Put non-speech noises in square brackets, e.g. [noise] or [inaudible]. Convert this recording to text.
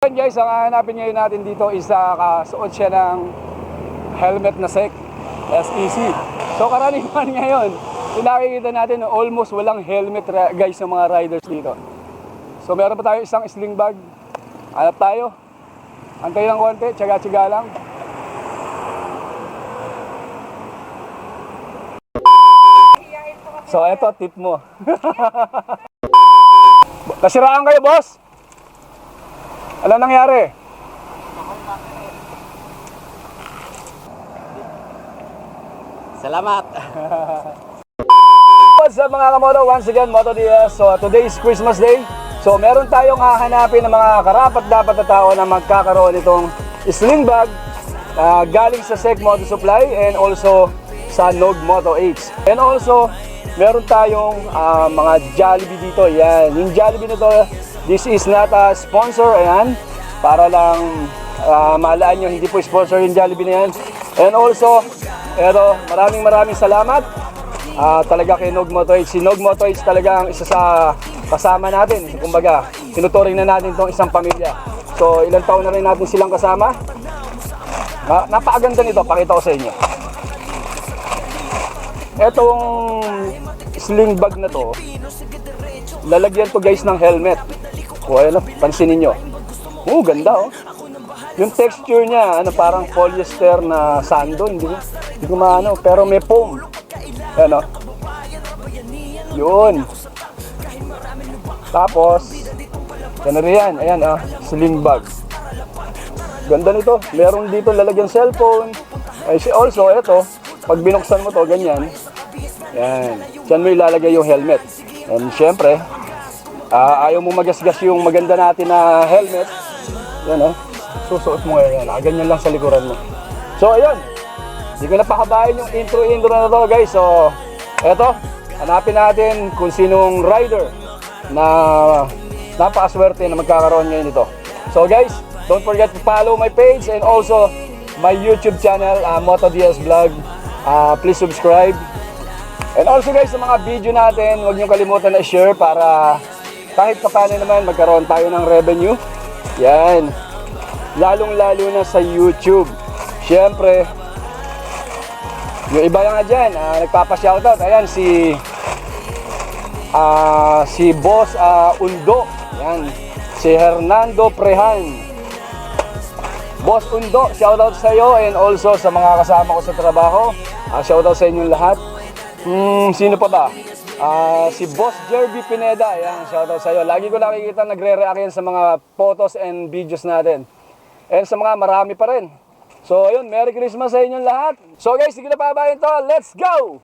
Yan guys, ang hahanapin ngayon natin dito is uh, kasuot siya ng helmet na SEC, SEC. So karaniwan [laughs] ngayon, yung nakikita natin almost walang helmet guys ng mga riders dito. So meron pa tayo isang sling bag. Hanap tayo. Antay lang konti, tsaga-tsaga lang. So eto, tip mo. [laughs] Nasiraan kayo, boss? Ano nangyari? Salamat. [laughs] What's up mga kamoto? Once again, Moto DS. So today is Christmas Day. So meron tayong hahanapin ng mga karapat dapat na tao na magkakaroon itong sling bag ah, galing sa SEC Moto Supply and also sa Nog Moto H. And also, meron tayong ah, mga Jollibee dito. Yan. Yung Jollibee na to, this is not a sponsor. Ayan. Para lang ah, maalaan nyo, hindi po sponsor yung Jollibee na yan. And also, pero maraming maraming salamat Ah, talaga kay Nog Motoids. Si Nog Motoids talaga ang isa sa kasama natin. Kumbaga, tinuturing na natin itong isang pamilya. So, ilang taon na rin natin silang kasama. Na, napakaganda nito, pakita ko sa inyo. Etong sling bag na to, lalagyan to guys ng helmet. O ayan, oh, pansinin nyo. Oh, ganda oh. Yung texture niya, ano parang polyester na sando, hindi ko, hindi ko maano, pero may foam. Ayan o. Yun. Tapos, yan na yan. Ayan ah, sling bag. Ganda nito. Meron dito lalagyan cellphone. Ay, also, ito, pag binuksan mo to, ganyan. Yan. Diyan mo ilalagay yung helmet. And syempre, ah, ayaw mo magasgas yung maganda natin na helmet. Yan oh. Susuot mo ngayon. Ah, ganyan lang sa likuran mo. So, ayun. Hindi ko na pahabain yung intro-intro na to guys. So, eto, hanapin natin kung sinong rider na napakaswerte na magkakaroon ngayon ito. So guys, don't forget to follow my page and also my YouTube channel, uh, MotoDS Vlog. Uh, please subscribe. And also guys, sa mga video natin, huwag niyo kalimutan na share para kahit paano naman magkaroon tayo ng revenue. Yan. Lalong-lalo na sa YouTube. Siyempre, yung iba nga dyan, ah, nagpapa-shoutout. Ayan, si ah, si Boss ah, Undo. Ayan, si Hernando Prehan. Boss Undo, shoutout sa iyo and also sa mga kasama ko sa trabaho. Ah, shoutout sa inyong lahat. Hmm, sino pa ba? Ah, si Boss Jerby Pineda. Ayan, shoutout sa iyo. Lagi ko nakikita nagre-react yan sa mga photos and videos natin. And sa mga marami pa rin. So, ayun, Merry Christmas sa inyong lahat. So guys, sige na pabayin to. Let's go!